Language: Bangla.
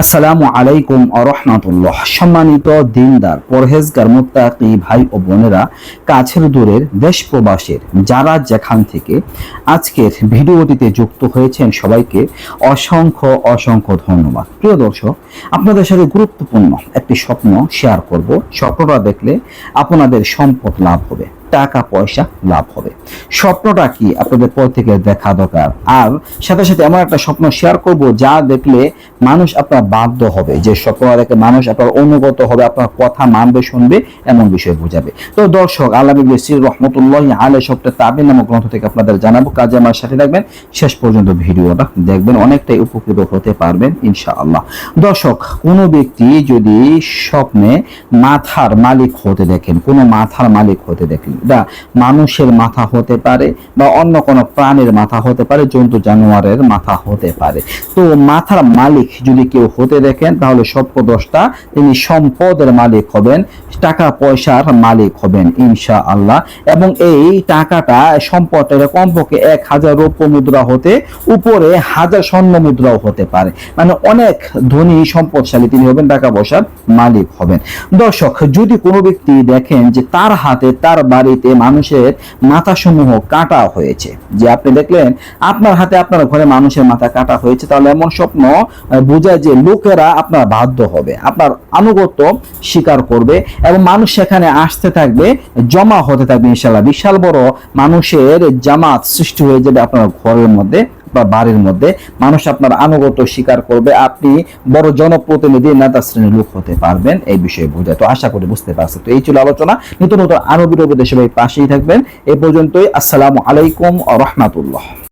আসসালামু আলাইকুম আরহামাতুল্লাহ। সম্মানিত দিনদার, পরহেজগার, মুত্তাকি ভাই ও বোনেরা, কাছের দূরের দেশ প্রবাসের যারা যেখান থেকে আজকের ভিডিওটিতে যুক্ত হয়েছেন সবাইকে অসংখ্য অসংখ্য ধন্যবাদ। প্রিয় দর্শক, আপনাদের সাথে গুরুত্বপূর্ণ একটি স্বপ্ন শেয়ার করব। স্বপ্নটা দেখলে আপনাদের সম্পদ লাভ হবে। টাকা পয়সা লাভ হবে। স্বপ্নটা কি আপনাদের পর থেকে দেখা দরকার? আর সাথে সাথে এমন একটা স্বপ্ন শেয়ার করব, যা দেখলে মানুষ আপনার বাধ্য হবে। যে স্বপ্ন দেখে মানুষ আপনার অনুগত হবে, আপনার কথা মানবে, শুনবে, এমন বিষয় বোঝাবে। তো দর্শক আল্লাহ শ্রী রহমতুল্লাহ আলে সবটা তাবিন নামক গ্রন্থ থেকে আপনাদের জানাব। কাজে আমার সাথে থাকবেন। শেষ পর্যন্ত ভিডিওটা দেখবেন, অনেকটাই উপকৃত হতে পারবেন, ইনশাআল্লাহ। দর্শক, কোনো ব্যক্তি যদি স্বপ্নে মাথার মালিক হতে দেখেন, কোনো মাথার মালিক হতে দেখেন এটা মানুষের মাথা হতে পারে বা অন্য কোনো প্রাণীর মাথা হতে পারে, জন্তু জানোয়ারের মাথা হতে পারে। তো মাথার মালিক যদি কেউ হতে দেখেন, তাহলে সপ্তদশটা তিনি সম্পদের মালিক হবেন, টাকা পয়সার মালিক হবেন ইনশা আল্লাহ এবং এই টাকাটা সম্পদটা কমপক্ষে এক হাজার রৌপ্য মুদ্রা হতে, উপরে হাজার স্বর্ণ মুদ্রাও হতে পারে। মানে অনেক ধনী সম্পদশালী তিনি হবেন, টাকা পয়সার মালিক হবেন। দর্শক, যদি কোনো ব্যক্তি দেখেন যে তার হাতে তার বাড়িতে মানুষের মাথা সমূহ কাটা হয়েছে। যে আপনি দেখলেন, আপনার হাতে আপনার ঘরে মানুষের মাথা কাটা হয়েছে, তাহলে এমন স্বপ্ন বোঝায় যে লোকেরা আপনার বাধ্য হবে। আপনার আনুগত্য স্বীকার করবে এবং মানুষ সেখানে আসতে থাকবে, জমা হতে থাকবে ইনশাল্লাহ বিশাল বড় মানুষের জামাত সৃষ্টি হয়ে যাবে আপনার ঘরের মধ্যে। বা বাড়ির মধ্যে, মানুষ আপনার আনুগত স্বীকার করবে, আপনি বড় জনপ্রতিনিধি, নেতা শ্রেণির লোক হতে পারবেন, এই বিষয়ে বোঝায়। তো আশা করি বুঝতে পারছেন। তো এই ছিল আলোচনা। নতুন নতুন আরও সবাই পাশেই থাকবেন। এ পর্যন্তই, আসসালামু আলাইকুম রহমাতুল্লাহ।